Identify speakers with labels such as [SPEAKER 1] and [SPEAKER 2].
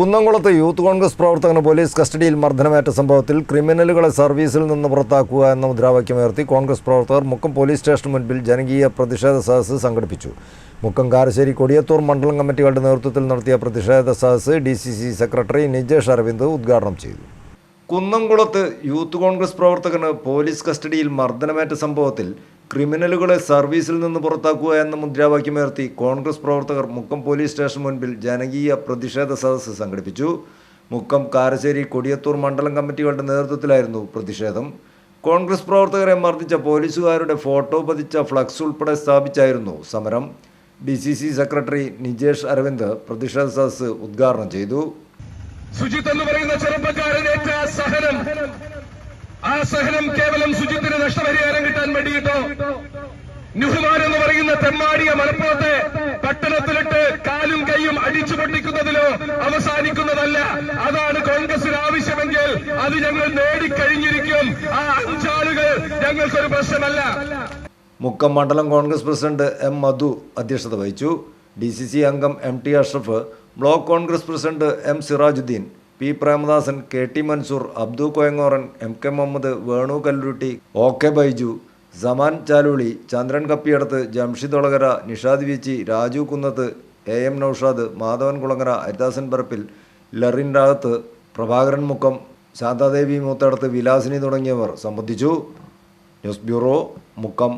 [SPEAKER 1] കുന്നംകുളത്ത് youth Congress പ്രവർത്തകന് police കസ്റ്റഡിയിൽ മർദ്ദനമേറ്റ സംഭവത്തിൽ ക്രിമിനലുകളെ സർവീസിൽ നിന്ന് പുറത്താക്കുക എന്ന മുദ്രാവാക്യമുയർത്തി കോൺഗ്രസ് പ്രവർത്തകർ മുക്കം പോലീസ് സ്റ്റേഷന് മുൻപിൽ ജനകീയ പ്രതിഷേധ സദസ്സ് സംഘടിപ്പിച്ചു. മുക്കം കാരശ്ശേരി കൊടിയത്തൂർ മണ്ഡലം കമ്മിറ്റികളുടെ നേതൃത്വത്തിൽ നടത്തിയ പ്രതിഷേധ സദസ്സ് ഡി സെക്രട്ടറി നിജേഷ് അരവിന്ദ് ഉദ്ഘാടനം ചെയ്തു. കുന്നംകുളത്ത് യൂത്ത് കോൺഗ്രസ് പ്രവർത്തകന് പോലീസ് കസ്റ്റഡിയിൽ മർദ്ദനമേറ്റ സംഭവത്തിൽ ക്രിമിനലുകളെ സർവീസിൽ നിന്ന് പുറത്താക്കുക എന്ന മുദ്രാവാക്യമുയർത്തി കോൺഗ്രസ് പ്രവർത്തകർ മുക്കം പോലീസ് സ്റ്റേഷൻ മുൻപിൽ ജനകീയ പ്രതിഷേധ സദസ്സ് സംഘടിപ്പിച്ചു. മുക്കം കാരശ്ശേരി കൊടിയത്തൂർ മണ്ഡലം കമ്മിറ്റികളുടെ നേതൃത്വത്തിലായിരുന്നു പ്രതിഷേധം. കോൺഗ്രസ് പ്രവർത്തകരെ മർദ്ദിച്ച പോലീസുകാരുടെ ഫോട്ടോ പതിച്ച ഫ്ലക്സ് ഉൾപ്പെടെ സ്ഥാപിച്ചായിരുന്നു സമരം. ഡി സെക്രട്ടറി നിജേഷ് അരവിന്ദ് പ്രതിഷേധ സദസ്സ് ഉദ്ഘാടനം ചെയ്തു.
[SPEAKER 2] സുജിത്ത് എന്ന് പറയുന്ന ചെറുപ്പക്കാരനേറ്റ സഹനം. ആ സഹനം കേവലം സുജിത്തിന് നഷ്ടപരിഹാരം കിട്ടാൻ വേണ്ടിയിട്ടോ? നുഹുമാൻ എന്ന് പറയുന്ന തെമ്മാടിയ മലപ്പുറത്തെ പട്ടണത്തിലിട്ട് കാലും കൈയും അടിച്ചു പൊട്ടിക്കുന്നതിലോ അവസാനിക്കുന്നതല്ല. അതാണ് കോൺഗ്രസിന് ആവശ്യമെങ്കിൽ അത് ഞങ്ങൾ നേടിക്കഴിഞ്ഞിരിക്കും. ആ അഞ്ചാളുകൾ ഞങ്ങൾക്കൊരു പ്രശ്നമല്ല.
[SPEAKER 1] മുക്കം മണ്ഡലം കോൺഗ്രസ് പ്രസിഡന്റ് എം മധു അധ്യക്ഷത വഹിച്ചു. ഡി സി സി അംഗം M T Ashraf block Congress president M Sirajuddin P Premadasan K T Mansoor Abdu Koyangoran M K Muhammad Venu Kallurutti O K Baiju Saman Chaluli Chandran Kappiyadath Jamshid Olakara Nishad Veechi Raju Kunnath A M Noushad Madhavan Kulangara Haridasan Parappil Larin Ragath Prabhakaran Mukkam Shanthadevi Moothadath Vilasini തുടങ്ങിയവർ. സംബന്ധിച്ചു news bureau Mukkam.